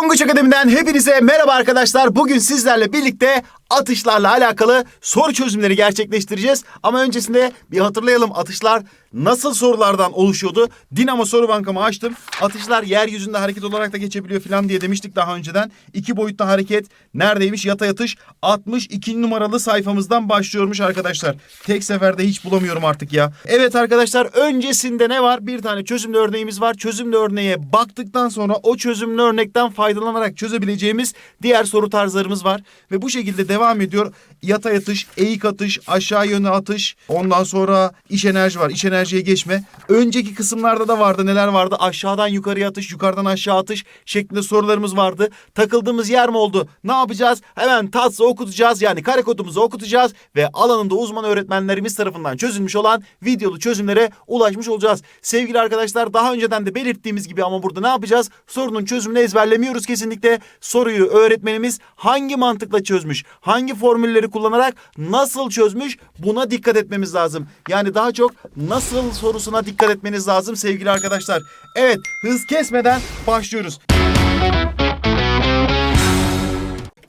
Tonguç Akademi'den hepinize merhaba arkadaşlar. Bugün sizlerle birlikte atışlarla alakalı soru çözümleri gerçekleştireceğiz. Ama öncesinde bir hatırlayalım atışlar nasıl sorulardan oluşuyordu? Dinamo soru bankamı açtım. Atışlar yeryüzünde hareket olarak da geçebiliyor falan diye demiştik daha önceden. İki boyutlu hareket neredeymiş? Yatay atış 62 numaralı sayfamızdan başlıyormuş arkadaşlar. Tek seferde hiç bulamıyorum artık ya. Evet arkadaşlar öncesinde ne var? Bir tane çözümlü örneğimiz var. Çözümlü örneğe baktıktan sonra o çözümlü örnekten faydalanarak çözebileceğimiz diğer soru tarzlarımız var. Ve bu şekilde devam ediyor. Yatay atış, eğik atış, aşağı yönlü atış. Ondan sonra iş enerji var. İş enerjiye geçme. Önceki kısımlarda da vardı. Neler vardı? Aşağıdan yukarıya atış, yukarıdan aşağı atış şeklinde sorularımız vardı. Takıldığımız yer mi oldu? Ne yapacağız? Hemen TATS'ı okutacağız. Yani kare kodumuzu okutacağız ve alanında uzman öğretmenlerimiz tarafından çözülmüş olan videolu çözümlere ulaşmış olacağız. Sevgili arkadaşlar daha önceden de belirttiğimiz gibi ama burada ne yapacağız? Sorunun çözümünü ezberlemiyoruz kesinlikle. Soruyu öğretmenimiz hangi mantıkla çözmüş? Hangi formülleri kullanarak nasıl çözmüş? Buna dikkat etmemiz lazım. Yani daha çok nasıl sorusuna dikkat etmeniz lazım sevgili arkadaşlar. Evet hız kesmeden başlıyoruz.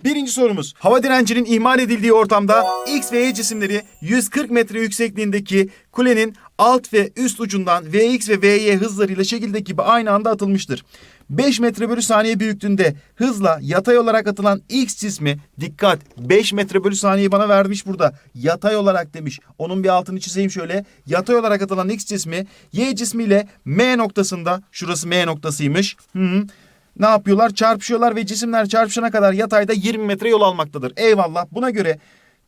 Birinci sorumuz. Hava direncinin ihmal edildiği ortamda X ve Y cisimleri 140 metre yüksekliğindeki kulenin alt ve üst ucundan Vx ve Vy hızlarıyla şekildeki gibi aynı anda atılmıştır. 5 metre bölü saniye büyüklüğünde hızla yatay olarak atılan X cismi dikkat 5 metre bölü saniye bana vermiş burada. Yatay olarak demiş. Onun bir altını çizeyim şöyle. Yatay olarak atılan X cismi Y cismiyle M noktasında şurası M noktasıymış. Hı -hı ne yapıyorlar? Çarpışıyorlar ve cisimler çarpışana kadar yatayda 20 metre yol almaktadır. Eyvallah. Buna göre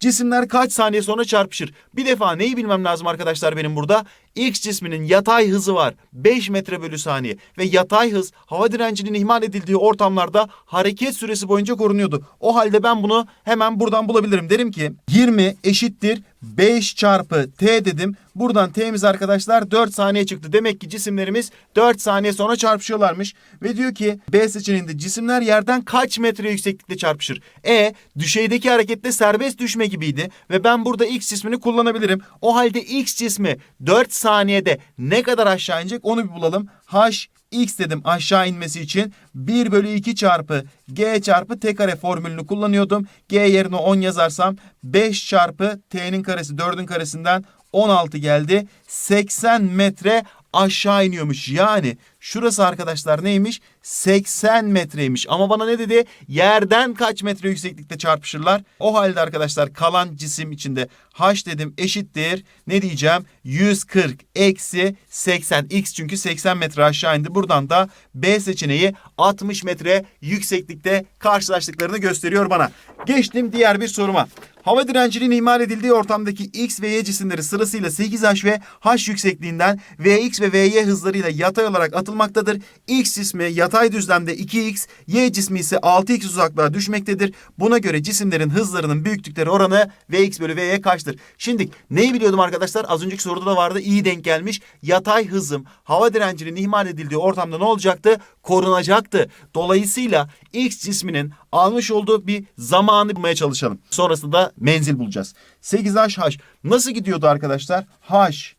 cisimler kaç saniye sonra çarpışır? Bir defa neyi bilmem lazım arkadaşlar benim burada? X cisminin yatay hızı var. 5 metre bölü saniye. Ve yatay hız hava direncinin ihmal edildiği ortamlarda hareket süresi boyunca korunuyordu. O halde ben bunu hemen buradan bulabilirim. Derim ki 20 eşittir 5 çarpı t dedim. Buradan t'miz arkadaşlar 4 saniye çıktı. Demek ki cisimlerimiz 4 saniye sonra çarpışıyorlarmış. Ve diyor ki B seçeneğinde cisimler yerden kaç metre yükseklikte çarpışır? E düşeydeki harekette serbest düşme gibiydi. Ve ben burada x cismini kullanabilirim. O halde x cismi 4 saniyede ne kadar aşağı inecek onu bir bulalım. H x dedim aşağı inmesi için 1 bölü 2 çarpı g çarpı t kare formülünü kullanıyordum. g yerine 10 yazarsam 5 çarpı t'nin karesi 4'ün karesinden 16 geldi. 80 metre aşağı iniyormuş. Yani şurası arkadaşlar neymiş? 80 metreymiş. Ama bana ne dedi? Yerden kaç metre yükseklikte çarpışırlar? O halde arkadaşlar kalan cisim içinde h dedim eşittir. Ne diyeceğim? 140 eksi 80. X çünkü 80 metre aşağı indi. Buradan da B seçeneği 60 metre yükseklikte karşılaştıklarını gösteriyor bana. Geçtim diğer bir soruma. Hava direncinin imal edildiği ortamdaki X ve Y cisimleri sırasıyla 8H ve H yüksekliğinden Vx ve Vy hızlarıyla yatay olarak atılmaktadır. X cismi yatay düzlemde 2x, Y cismi ise 6x uzaklığa düşmektedir. Buna göre cisimlerin hızlarının büyüklükleri oranı Vx bölü Vy kaçtır? Şimdi neyi biliyordum arkadaşlar? Az önceki soruda da vardı. İyi denk gelmiş. Yatay hızım hava direncinin ihmal edildiği ortamda ne olacaktı? Korunacaktı. Dolayısıyla X cisminin almış olduğu bir zamanı bulmaya çalışalım. Sonrasında menzil bulacağız. 8H nasıl gidiyordu arkadaşlar? H,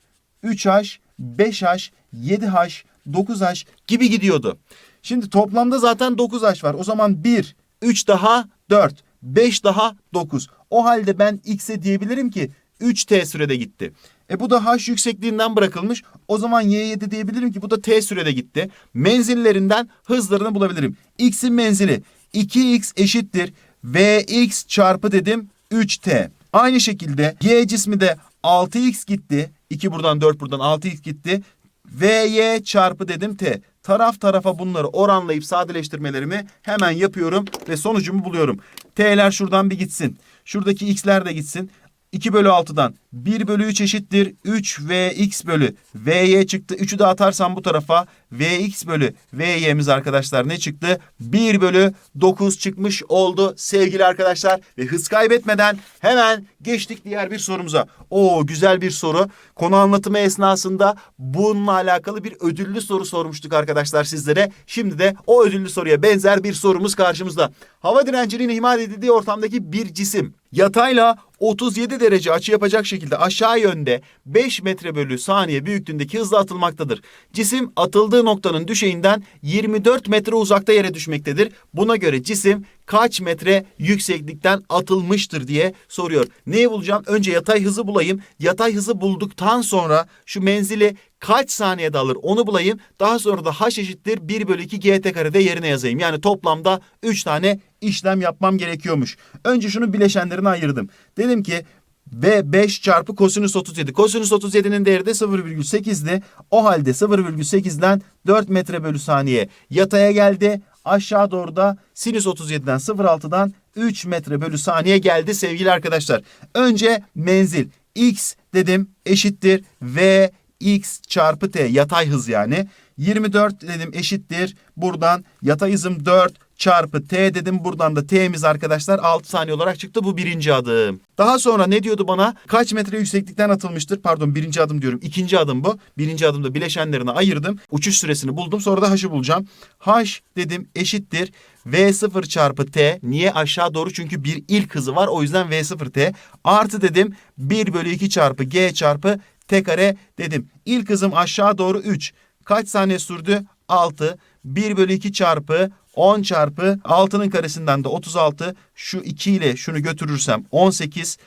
3H, 5H, 7H, 9H gibi gidiyordu. Şimdi toplamda zaten 9H var. O zaman 1, 3 daha 4, 5 daha 9. O halde ben X'e diyebilirim ki 3T sürede gitti. E bu da H yüksekliğinden bırakılmış. O zaman Y7 diyebilirim ki bu da T sürede gitti. Menzillerinden hızlarını bulabilirim. X'in menzili 2X eşittir. Vx çarpı dedim 3T. Aynı şekilde Y cismi de 6X gitti. 2 buradan 4 buradan 6X gitti. Vy çarpı dedim T. Taraf tarafa bunları oranlayıp sadeleştirmelerimi hemen yapıyorum ve sonucumu buluyorum. T'ler şuradan bir gitsin. Şuradaki x'ler de gitsin. 2 bölü 6'dan 1 bölü 3 eşittir 3 vx bölü vy çıktı. 3'ü de atarsam bu tarafa vx bölü vy'miz arkadaşlar ne çıktı? 1 bölü 9 çıkmış oldu sevgili arkadaşlar. Ve hız kaybetmeden hemen geçtik diğer bir sorumuza. O güzel bir soru. Konu anlatımı esnasında bununla alakalı bir ödüllü soru sormuştuk arkadaşlar sizlere. Şimdi de o ödüllü soruya benzer bir sorumuz karşımızda. Hava direncinin ihmal edildiği ortamdaki bir cisim yatayla 37 derece açı yapacak şekilde aşağı yönde 5 metre bölü saniye büyüklüğündeki hızla atılmaktadır. Cisim atıldığı noktanın düşeğinden 24 metre uzakta yere düşmektedir. Buna göre cisim kaç metre yükseklikten atılmıştır diye soruyor. Neyi bulacağım? Önce yatay hızı bulayım. Yatay hızı bulduktan sonra şu menzili kaç saniyede alır onu bulayım. Daha sonra da h eşittir 1 bölü 2 gt karede yerine yazayım. Yani toplamda 3 tane işlem yapmam gerekiyormuş. Önce şunu bileşenlerine ayırdım. Dedim ki B 5 çarpı kosinüs 37. Kosinüs 37'nin değeri de 0,8'di. O halde 0,8'den 4 metre bölü saniye yataya geldi. Aşağı doğru da sinüs 37'den 0,6'dan 3 metre bölü saniye geldi sevgili arkadaşlar. Önce menzil x dedim eşittir v x çarpı t yatay hız yani. 24 dedim eşittir. Buradan yatay hızım 4 çarpı t dedim. Buradan da t'miz arkadaşlar 6 saniye olarak çıktı. Bu birinci adım. Daha sonra ne diyordu bana? Kaç metre yükseklikten atılmıştır? Pardon birinci adım diyorum. İkinci adım bu. Birinci adımda bileşenlerini ayırdım. Uçuş süresini buldum. Sonra da h'ı bulacağım. h dedim eşittir. V0 çarpı t. Niye aşağı doğru? Çünkü bir ilk hızı var. O yüzden V0 t. Artı dedim 1 bölü 2 çarpı g çarpı t kare dedim. İlk hızım aşağı doğru 3. Kaç saniye sürdü? 6. 1 bölü 2 çarpı 10 çarpı 6'nın karesinden de 36. Şu 2 ile şunu götürürsem 18.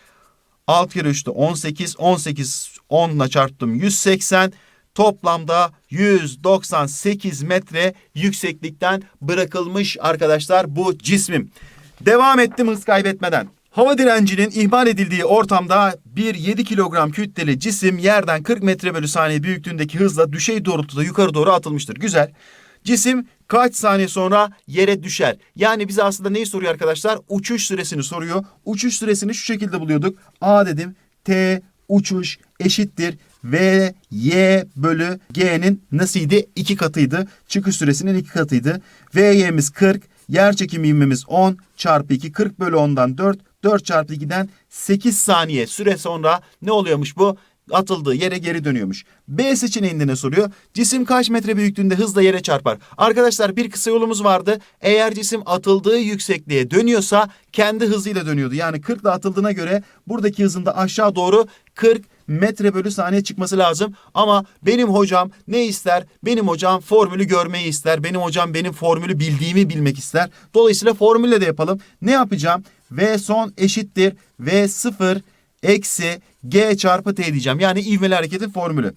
6 kere 3'te 18. 18 10 ile çarptım 180. Toplamda 198 metre yükseklikten bırakılmış arkadaşlar bu cismim. Devam ettim hız kaybetmeden. Hava direncinin ihmal edildiği ortamda bir 7 kilogram kütleli cisim yerden 40 metre bölü saniye büyüklüğündeki hızla düşey doğrultuda yukarı doğru atılmıştır. Güzel. Cisim kaç saniye sonra yere düşer? Yani bize aslında neyi soruyor arkadaşlar? Uçuş süresini soruyor. Uçuş süresini şu şekilde buluyorduk. A dedim. T uçuş eşittir. V, Y bölü G'nin nasılydı? İki katıydı. Çıkış süresinin iki katıydı. V'y'miz 40. Yer çekimi ivmemiz 10 çarpı 2. 40 bölü 10'dan 4. 4 çarpı 2'den 8 saniye süre sonra ne oluyormuş bu? Atıldığı yere geri dönüyormuş. B seçeneğinde ne soruyor? Cisim kaç metre büyüklüğünde hızla yere çarpar? Arkadaşlar bir kısa yolumuz vardı. Eğer cisim atıldığı yüksekliğe dönüyorsa kendi hızıyla dönüyordu. Yani 40 ile atıldığına göre buradaki hızında aşağı doğru 40 metre bölü saniye çıkması lazım. Ama benim hocam ne ister? Benim hocam formülü görmeyi ister. Benim hocam benim formülü bildiğimi bilmek ister. Dolayısıyla formülle de yapalım. Ne yapacağım? V son eşittir. V sıfır eksi G çarpı T diyeceğim. Yani ivmeli hareketin formülü.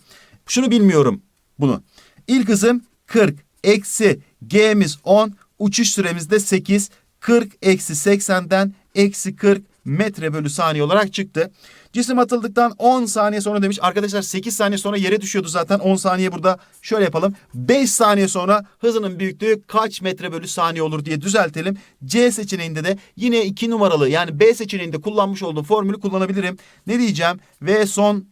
Şunu bilmiyorum bunu. İlk hızım 40 eksi G'miz 10 uçuş süremiz de 8. 40 eksi 80'den eksi 40 metre bölü saniye olarak çıktı. Cisim atıldıktan 10 saniye sonra demiş. Arkadaşlar 8 saniye sonra yere düşüyordu zaten. 10 saniye burada şöyle yapalım. 5 saniye sonra hızının büyüklüğü kaç metre bölü saniye olur diye düzeltelim. C seçeneğinde de yine 2 numaralı yani B seçeneğinde kullanmış olduğum formülü kullanabilirim. Ne diyeceğim? V son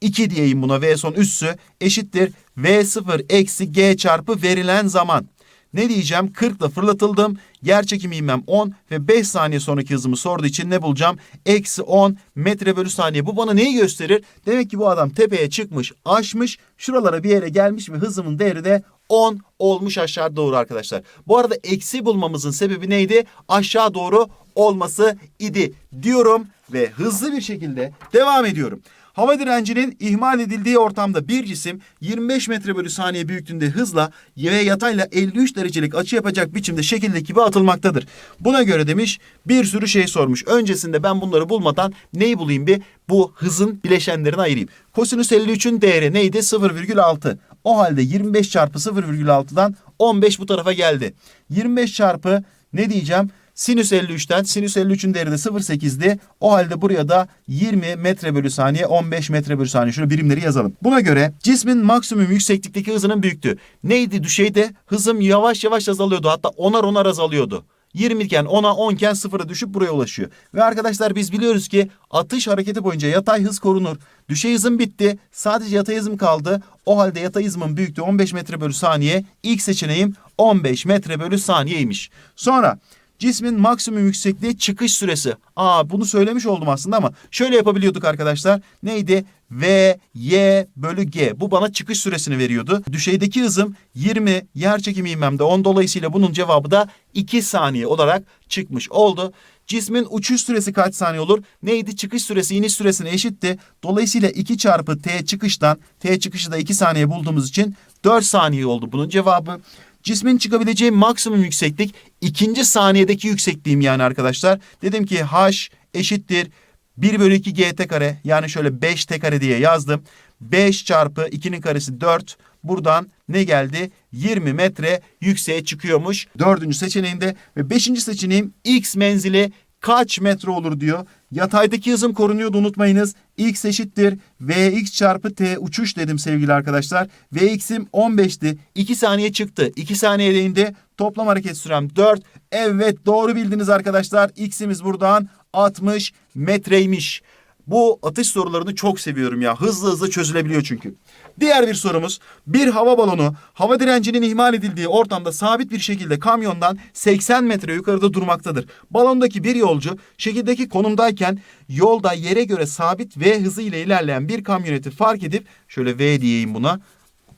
2 diyeyim buna. V son üssü eşittir. V0 eksi G çarpı verilen zaman. Ne diyeceğim? 40 ile fırlatıldım. Yer çekimi ivmem 10 ve 5 saniye sonraki hızımı sorduğu için ne bulacağım? Eksi 10 metre bölü saniye. Bu bana neyi gösterir? Demek ki bu adam tepeye çıkmış, aşmış, şuralara bir yere gelmiş ve hızımın değeri de 10 olmuş aşağı doğru arkadaşlar. Bu arada eksi bulmamızın sebebi neydi? Aşağı doğru olması idi diyorum ve hızlı bir şekilde devam ediyorum. Hava direncinin ihmal edildiği ortamda bir cisim 25 metre bölü saniye büyüklüğünde hızla ve yatayla 53 derecelik açı yapacak biçimde şekildeki gibi atılmaktadır. Buna göre demiş bir sürü şey sormuş. Öncesinde ben bunları bulmadan neyi bulayım bir bu hızın bileşenlerini ayırayım. Kosinüs 53'ün değeri neydi? 0,6. O halde 25 çarpı 0,6'dan 15 bu tarafa geldi. 25 çarpı ne diyeceğim? Sinüs 53'ten sinüs 53'ün değeri de 0,8'di. O halde buraya da 20 metre bölü saniye 15 metre bölü saniye. Şunu birimleri yazalım. Buna göre cismin maksimum yükseklikteki hızının büyüklüğü. Neydi düşeyde? Hızım yavaş yavaş azalıyordu. Hatta onar onar azalıyordu. 20 iken 10'a 10 iken 0'a düşüp buraya ulaşıyor. Ve arkadaşlar biz biliyoruz ki atış hareketi boyunca yatay hız korunur. Düşey hızım bitti. Sadece yatay hızım kaldı. O halde yatay hızımın büyüklüğü 15 metre bölü saniye. İlk seçeneğim 15 metre bölü saniyeymiş. Sonra Cismin maksimum yüksekliği çıkış süresi. Aa bunu söylemiş oldum aslında ama şöyle yapabiliyorduk arkadaşlar. Neydi? V, Y bölü G. Bu bana çıkış süresini veriyordu. Düşeydeki hızım 20, yer çekimi ivmemde 10 dolayısıyla bunun cevabı da 2 saniye olarak çıkmış oldu. Cismin uçuş süresi kaç saniye olur? Neydi? Çıkış süresi iniş süresine eşitti. Dolayısıyla 2 çarpı T çıkıştan, T çıkışı da 2 saniye bulduğumuz için 4 saniye oldu bunun cevabı. Cismin çıkabileceği maksimum yükseklik ikinci saniyedeki yüksekliğim yani arkadaşlar. Dedim ki H eşittir 1 bölü 2 gt kare yani şöyle 5 t kare diye yazdım. 5 çarpı 2'nin karesi 4. Buradan ne geldi? 20 metre yükseğe çıkıyormuş. Dördüncü seçeneğinde ve beşinci seçeneğim x menzili kaç metre olur diyor. Yataydaki hızım korunuyordu unutmayınız. x eşittir vx çarpı t uçuş dedim sevgili arkadaşlar. vx'im 15'ti. 2 saniye çıktı. 2 saniyede indi. Toplam hareket sürem 4. Evet doğru bildiniz arkadaşlar. x'imiz buradan 60 metreymiş. Bu atış sorularını çok seviyorum ya. Hızlı hızlı çözülebiliyor çünkü. Diğer bir sorumuz. Bir hava balonu hava direncinin ihmal edildiği ortamda sabit bir şekilde kamyondan 80 metre yukarıda durmaktadır. Balondaki bir yolcu şekildeki konumdayken yolda yere göre sabit V hızı ile ilerleyen bir kamyoneti fark edip şöyle V diyeyim buna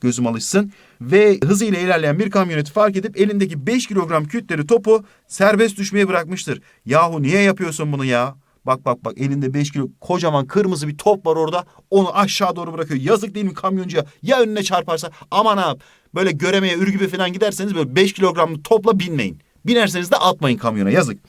gözüm alışsın. Ve hızıyla ilerleyen bir kamyoneti fark edip elindeki 5 kilogram kütleri topu serbest düşmeye bırakmıştır. Yahu niye yapıyorsun bunu ya? Bak bak bak elinde 5 kilo kocaman kırmızı bir top var orada. Onu aşağı doğru bırakıyor. Yazık değil mi kamyoncuya? Ya önüne çarparsa aman abi böyle göremeye ürgübe falan giderseniz böyle 5 kilogramlı topla binmeyin. Binerseniz de atmayın kamyona yazık.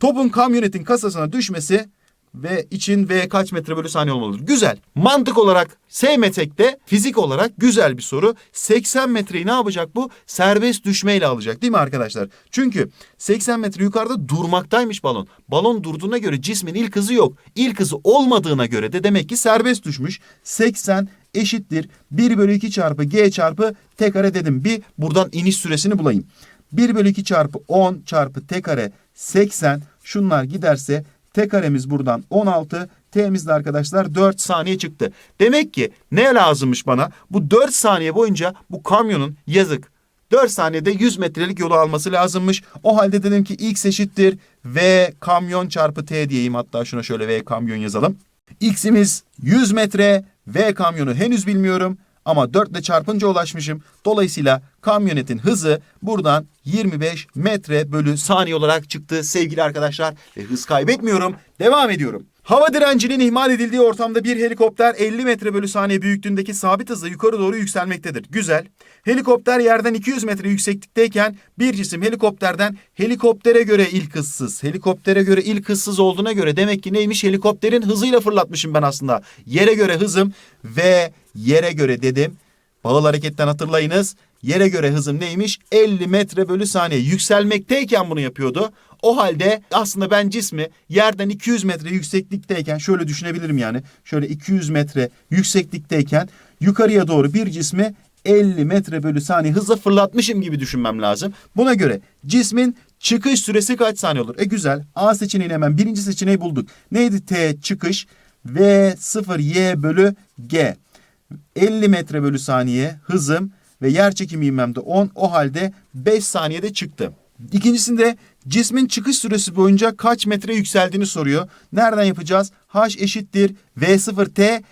Topun kamyonetin kasasına düşmesi ve için V kaç metre bölü saniye olmalıdır? Güzel. Mantık olarak sevmesek de fizik olarak güzel bir soru. 80 metreyi ne yapacak bu? Serbest düşmeyle alacak değil mi arkadaşlar? Çünkü 80 metre yukarıda durmaktaymış balon. Balon durduğuna göre cismin ilk hızı yok. İlk hızı olmadığına göre de demek ki serbest düşmüş. 80 eşittir 1 bölü 2 çarpı g çarpı t kare dedim. Bir buradan iniş süresini bulayım. 1 bölü 2 çarpı 10 çarpı t kare 80 şunlar giderse T karemiz buradan 16. T'miz de arkadaşlar 4 saniye çıktı. Demek ki ne lazımmış bana? Bu 4 saniye boyunca bu kamyonun yazık 4 saniyede 100 metrelik yolu alması lazımmış. O halde dedim ki x eşittir v kamyon çarpı t diyeyim. Hatta şuna şöyle v kamyon yazalım. X'imiz 100 metre, v kamyonu henüz bilmiyorum. Ama 4 ile çarpınca ulaşmışım. Dolayısıyla kamyonetin hızı buradan 25 metre bölü saniye olarak çıktı sevgili arkadaşlar. Ve hız kaybetmiyorum. Devam ediyorum. Hava direncinin ihmal edildiği ortamda bir helikopter 50 metre bölü saniye büyüklüğündeki sabit hızla yukarı doğru yükselmektedir. Güzel. Helikopter yerden 200 metre yükseklikteyken bir cisim helikopterden helikoptere göre ilk hızsız. Helikoptere göre ilk hızsız olduğuna göre demek ki neymiş? Helikopterin hızıyla fırlatmışım ben aslında. Yere göre hızım ve yere göre dedim. Bağıl hareketten hatırlayınız. Yere göre hızım neymiş? 50 metre bölü saniye. Yükselmekteyken bunu yapıyordu. O halde aslında ben cismi yerden 200 metre yükseklikteyken şöyle düşünebilirim yani. Şöyle 200 metre yükseklikteyken yukarıya doğru bir cismi 50 metre bölü saniye hızla fırlatmışım gibi düşünmem lazım. Buna göre cismin çıkış süresi kaç saniye olur? E güzel. A seçeneğini hemen birinci seçeneği bulduk. Neydi T çıkış? V 0 Y bölü G. 50 metre bölü saniye hızım ve yer çekimi ivmem de 10. O halde 5 saniyede çıktı. İkincisinde cismin çıkış süresi boyunca kaç metre yükseldiğini soruyor. Nereden yapacağız? H eşittir V0T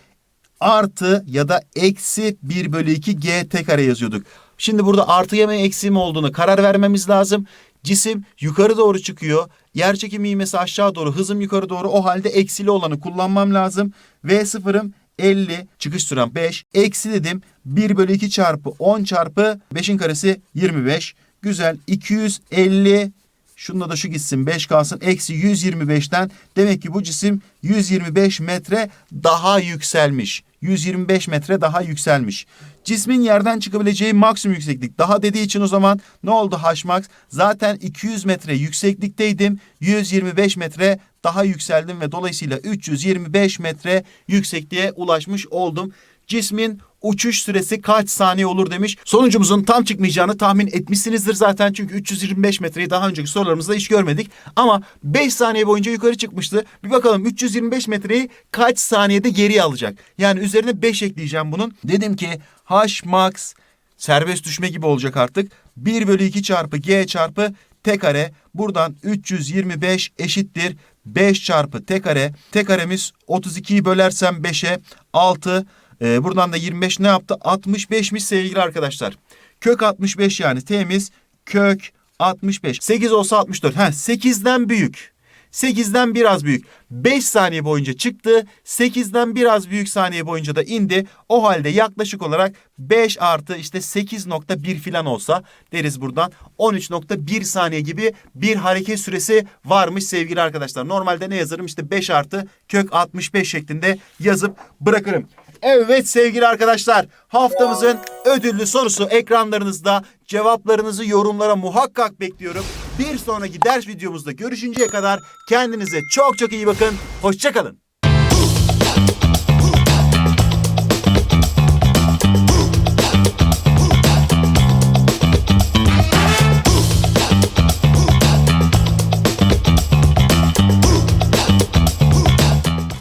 artı ya da eksi 1 bölü 2 GT kare yazıyorduk. Şimdi burada artı ya mı eksi mi olduğunu karar vermemiz lazım. Cisim yukarı doğru çıkıyor. Yer çekimi ivmesi aşağı doğru, hızım yukarı doğru. O halde eksili olanı kullanmam lazım. V0'ım 50 çıkış sürem 5. Eksi dedim 1 bölü 2 çarpı 10 çarpı 5'in karesi 25. Güzel 250 Şunda da şu gitsin 5 kalsın. Eksi 125'ten demek ki bu cisim 125 metre daha yükselmiş. 125 metre daha yükselmiş. Cismin yerden çıkabileceği maksimum yükseklik daha dediği için o zaman ne oldu Hmax? Zaten 200 metre yükseklikteydim. 125 metre daha yükseldim ve dolayısıyla 325 metre yüksekliğe ulaşmış oldum. Cismin uçuş süresi kaç saniye olur demiş. Sonucumuzun tam çıkmayacağını tahmin etmişsinizdir zaten. Çünkü 325 metreyi daha önceki sorularımızda hiç görmedik. Ama 5 saniye boyunca yukarı çıkmıştı. Bir bakalım 325 metreyi kaç saniyede geriye alacak. Yani üzerine 5 ekleyeceğim bunun. Dedim ki H max serbest düşme gibi olacak artık. 1 bölü 2 çarpı G çarpı t kare. Buradan 325 eşittir 5 çarpı t kare. T karemiz 32'yi bölersem 5'e 6. Ee, buradan da 25 ne yaptı? 65'miş sevgili arkadaşlar. Kök 65 yani t'miz kök 65. 8 olsa 64. Ha 8'den büyük. 8'den biraz büyük. 5 saniye boyunca çıktı. 8'den biraz büyük saniye boyunca da indi. O halde yaklaşık olarak 5 artı işte 8.1 filan olsa deriz buradan 13.1 saniye gibi bir hareket süresi varmış sevgili arkadaşlar. Normalde ne yazarım işte 5 artı kök 65 şeklinde yazıp bırakırım. Evet sevgili arkadaşlar haftamızın ödüllü sorusu ekranlarınızda. Cevaplarınızı yorumlara muhakkak bekliyorum. Bir sonraki ders videomuzda görüşünceye kadar kendinize çok çok iyi bakın. Hoşçakalın.